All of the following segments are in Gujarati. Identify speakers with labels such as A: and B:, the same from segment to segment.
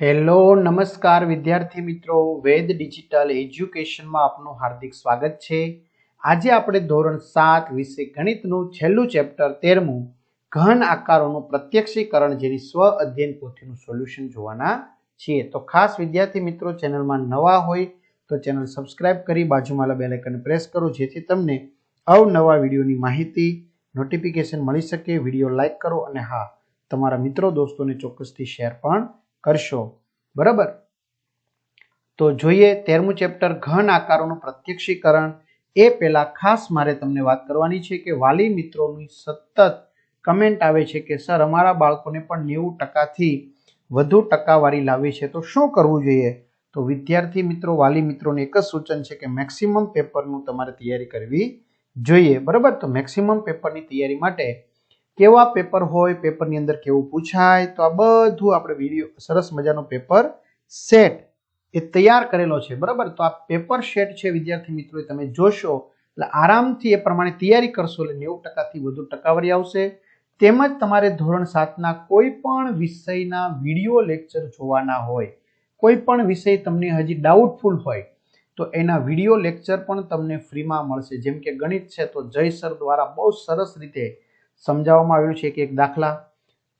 A: હેલો, નમસ્કાર વિદ્યાર્થી મિત્રો. વેદ ડિજિટલ એજ્યુકેશનમાં આપનું હાર્દિક સ્વાગત છે. આજે આપણે ધોરણ સાત વિશે ગણિતનું છેલ્લું ચેપ્ટર તેરમું ઘન આકારોનું પ્રત્યક્ષીકરણ જેની સ્વ અધ્યયન પોથીનું સોલ્યુશન જોવાના છીએ. તો ખાસ વિદ્યાર્થી મિત્રો, ચેનલમાં નવા હોય તો ચેનલ સબસ્ક્રાઇબ કરી બાજુમાં બેલ આઇકન પ્રેસ કરો, જેથી તમને અવનવા વિડીયોની માહિતી, નોટિફિકેશન મળી શકે. વીડિયો લાઇક કરો અને હા, તમારા મિત્રો, દોસ્તોને ચોક્કસથી શેર પણ કરશો. બરાબર? તો જોઈએ તેરમું ચેપ્ટર ઘન આકારોનું પ્રત્યક્ષીકરણ. એ પહેલા ખાસ મારે તમને વાત કરવાની છે કે વાલી મિત્રોની સતત કમેન્ટ આવે છે કે, સર, અમારા બાળકોને પણ નેવું ટકાથી વધુ ટકાવારી લાવી છે, તો શું કરવું જોઈએ? તો વિદ્યાર્થી મિત્રો, વાલી મિત્રોને એક જ સૂચન છે કે મેક્સિમમ પેપરનું તમારે તૈયારી કરવી જોઈએ. બરાબર? તો મેક્સિમમ પેપરની તૈયારી માટે કેવા પેપર હોય, પેપરની અંદર કેવું પૂછાય, તો આ બધું આપણે વીડિયો, સરસ મજાનો પેપર સેટ એ તૈયાર કરેલો છે, બરાબર? તો આ પેપર સેટ છે, વિદ્યાર્થી મિત્રો તમે જોશો, એટલે આરામથી એ પ્રમાણે તૈયારી કરશો, એટલે નેવું ટકાથી વધુ ટકાવારી આવશે. તેમજ તમારે ધોરણ સાતના કોઈ પણ વિષયના વીડિયો લેક્ચર જોવાના હોય, કોઈ પણ વિષય તમને હજી ડાઉટફુલ હોય, તો એના વીડિયો લેક્ચર પણ તમને ફ્રીમાં મળશે. જેમ કે ગણિત છે, તો જય સર દ્વારા બહુ સરસ રીતે સમજાવવામાં આવ્યું છે કે એક દાખલા.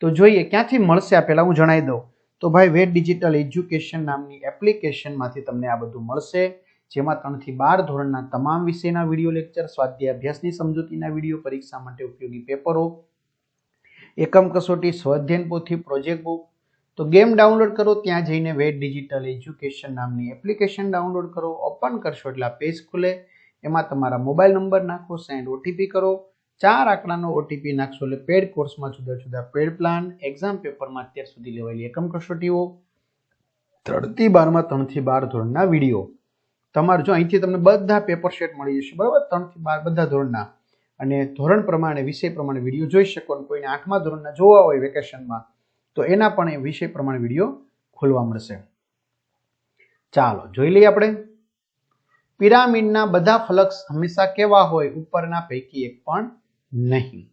A: તો જોઈએ, ક્યાંથી મળશે આ પહેલાં? હું જણાવી દઉં. તો ભાઈ વેટ ડિજિટલ એજ્યુકેશન નામની એપ્લિકેશનમાંથી તમને આ બધું મળશે. જેમાં ત્રણથી બાર ધોરણના તમામ વિષયના વીડિયો લેક્ચર સ્વાધ્યાય અભ્યાસની સમજૂતીના વીડિયો, પરીક્ષા માટે ઉપયોગી પેપરો, એકમ કસોટી સ્વાધ્યન પોથી, પ્રોજેક્ટ બુક. તો ગેમ ડાઉનલોડ કરો, ત્યાં જઈને વેટ ડિજિટલ એજ્યુકેશન નામની એપ્લિકેશન ડાઉનલોડ કરો, ઓપન કરશો એટલે પેજ ખુલે. એમાં તમારા મોબાઈલ નંબર નાખો, સેન્ડ ઓટીપી કરો. ચાર આંકડાનો ઓટીપી નાખશો એટલે પેડ કોર્સમાં જુદા જુદા પેડ પ્લાન એક્ઝામ પેપરમાં અત્યાર સુધી લેવાયેલી એકમ કસોટીઓ, ત્રણથી બારમાં ત્રણથી બાર ધોરણના વીડિયો તમારે જો અહીંથી તમને બધા પેપર સેટ મળી જશે, બરાબર? ત્રણથી બાર બધા ધોરણના. અને ધોરણ પ્રમાણે, વિષય પ્રમાણે વીડિયો જોઈ શકો અને કોઈને આઠમા ધોરણના જોવા હોય વેકેશનમાં તો એના પણ એ વિષય પ્રમાણે વીડિયો ખોલવા મળશે. ચાલો, જોઈ લઈએ આપણે. પિરામિડના બધા ફલક્સ હંમેશા કેવા હોય? ઉપરના પૈકી એક પણ નહીં.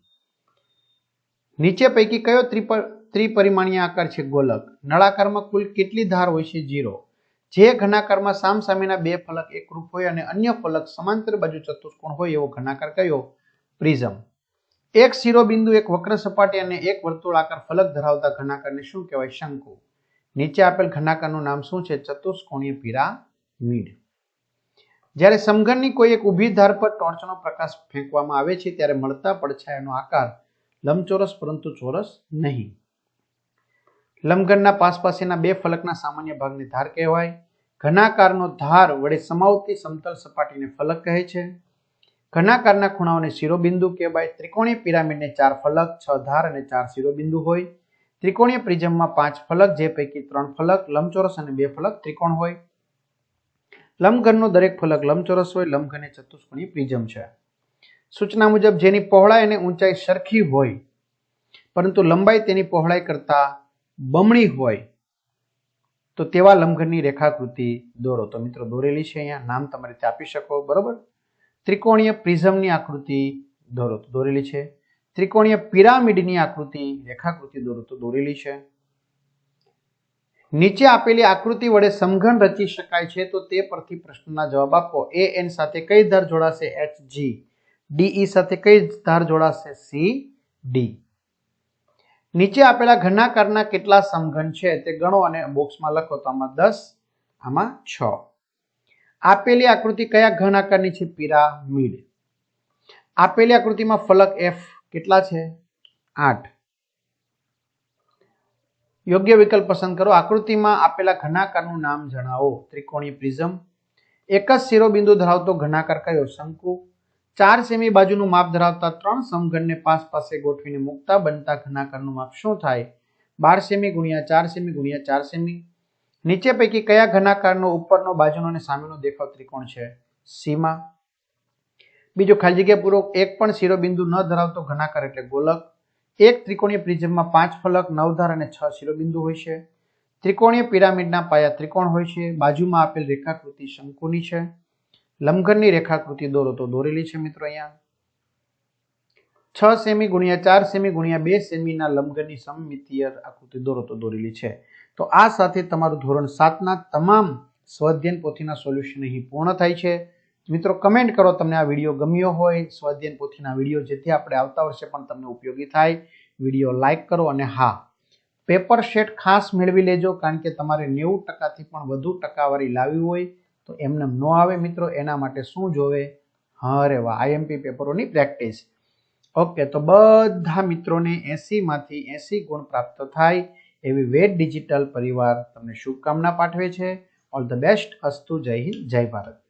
A: નીચે પૈકી કયો ત્રિપ, ત્રિપરિમાણીય આકાર છે ગોલક? નળાકારમાં કુલ કેટલી ધાર હોય છે? જીરો જે ઘનાકારમાં સામસામેના બે ફલક એકરૂપ હોય અને અન્ય ફલક સમાંતર બાજુ ચતુષ્કોણ હોય એવો ઘનાકાર કયો? પ્રિઝમ. એક શિરોબિંદુ, એક વક્ર સપાટી અને એક વર્તુળાકાર ફલક ધરાવતા ઘનાકારને શું કહેવાય? શંકુ. નીચે આપેલ ઘનાકારનું નામ શું છે? ચતુષ્કોણીય પિરામિડ. જ્યારે સમઘનની કોઈ એક ઊભી ધાર પર ટોર્ચનો પ્રકાશ ફેંકવામાં આવે છે, ત્યારે મળતા પડછાયાનો આકાર લંબચોરસ પરંતુ ચોરસ નહીં. લંબઘનના પાસપાસેના બે ફલકના સામાન્ય ભાગને ધાર કહેવાય. ઘનાકારનો ધાર વડે સમાવતી સમતલ સપાટીને ફલક કહે છે. ઘનાકારના ખૂણાઓને શિરોબિંદુ કહેવાય. ત્રિકોણીય પિરામિડને ચાર ફલક, છ ધાર અને ચાર શિરોબિંદુ હોય. ત્રિકોણીય પ્રિઝમમાં પાંચ ફલક, જે પૈકી ત્રણ ફલક, લંબચોરસ અને બે ફલક ત્રિકોણ હોય. લંબઘનનો દરેક ફલક લંબચોરસ હોય લંબઘન એ ચતુષ્કોણીય પ્રિઝમ છે. સૂચના મુજબ જેની પહોળાઈ અને ઊંચાઈ સરખી હોય, પરંતુ લંબાઈ તેની પહોળાઈ કરતા બમણી હોય, તો તેવા લંબઘનની રેખાકૃતિ દોરો. તો મિત્રો, દોરેલી છે અહીંયા. નામ તમારે ત્યાં આપી શકો, બરોબર? ત્રિકોણીય પ્રિઝમની આકૃતિ દોરો. તો દોરેલી છે. ત્રિકોણીય પિરામિડની આકૃતિ રેખાકૃતિ દોરો. તો દોરેલી છે. નીચે આપેલી આકૃતિ વડે સમઘન રચી શકાય છે, તો તે પરથી પ્રશ્નના જવાબ આપો. એ એન સાથે કઈ ધાર જોડાશે? એચ જી ડીઈ સાથે કઈ ધાર જોડાશે? સી ડી નીચે આપેલા ઘનાકારના કેટલા સમઘન છે તે ગણો અને બોક્સમાં લખો, તો આમાં દસ, આમાં છ. આપેલી આકૃતિ કયા ઘન આકારની છે? પિરામિડ. આપેલી આકૃતિમાં ફલક એફ કેટલા છે? આઠ. યોગ્ય વિકલ્પ પસંદ કરો. આકૃતિમાં આપેલા ઘનાકારનું નામ જણાવો. ત્રિકોણી પ્રિઝમ. એક જ શિરોબિંદુ ધરાવતો ઘનાકાર કયો? શંકુ. ચાર સેમી બાજુનું માપ ધરાવતા ત્રણ સમઘનને પાસ પાસે ગોઠવીને મુકતા બનતા ઘનાકારનું માપ શું થાય? બાર સેમી ગુણ્યા ચાર સેમી ગુણ્યા ચાર સેમી. નીચે પૈકી કયા ઘનાકારનો ઉપરનો, બાજુનો અને સામેનો દેખાવ ત્રિકોણ છે? સીમા. બીજો ખાલી જગ્યા એક પણ શિરોબિંદુ ન ધરાવતો ઘનાકાર એટલે ગોલક. એક ત્રિકોણીય પ્રિઝમમાં પાંચ ફલક નવધાર અને છ શિરોબિંદુ હોય છે. ત્રિકોણીય પિરામિડના પાયા ત્રિકોણ હોય છે. બાજુમાં આપેલ રેખાકૃતિ શંકુની છે. લંબઘનની રેખાકૃતિ દોરો તો દોરેલી છે મિત્રો અહીંયા. છ સેમી ગુણ્યા ચાર સેમી ગુણ્યા બે સેમીના લંબઘનની સમમિતીય આકૃતિ દોરો તો દોરેલી છે. તો આ સાથે તમારું ધોરણ સાતના તમામ સ્વાધ્યાયન પોથીના સોલ્યુશન અહીં પૂર્ણ થાય છે. મિત્રો કમેન્ટ કરો તમને આ વીડિયો ગમ્યો હોય, સ્વાધ્યાયન પોથીના વીડિયો જેથી આપણે આવતા વર્ષે પણ તમને ઉપયોગી થાય. વીડિયો લાઇક કરો અને હા પેપર શેટ ખાસ મેળવી લેજો કારણ કે તમારે નેવું ટકાથી પણ વધુ ટકાવારી લાવવી હોય તો એમને ન આવે મિત્રો, એના માટે શું જોવે? અરે વાહ આઈએમપી પેપરોની પ્રેક્ટિસ ઓકે તો બધા મિત્રોને એસીમાંથી એસી ગુણ પ્રાપ્ત થાય એવી વેટ ડિજિટલ પરિવાર તમને શુભકામના પાઠવે છે. ઓલ ધ બેસ્ટ અસ્તુ, જય હિન્દ, જય ભારત.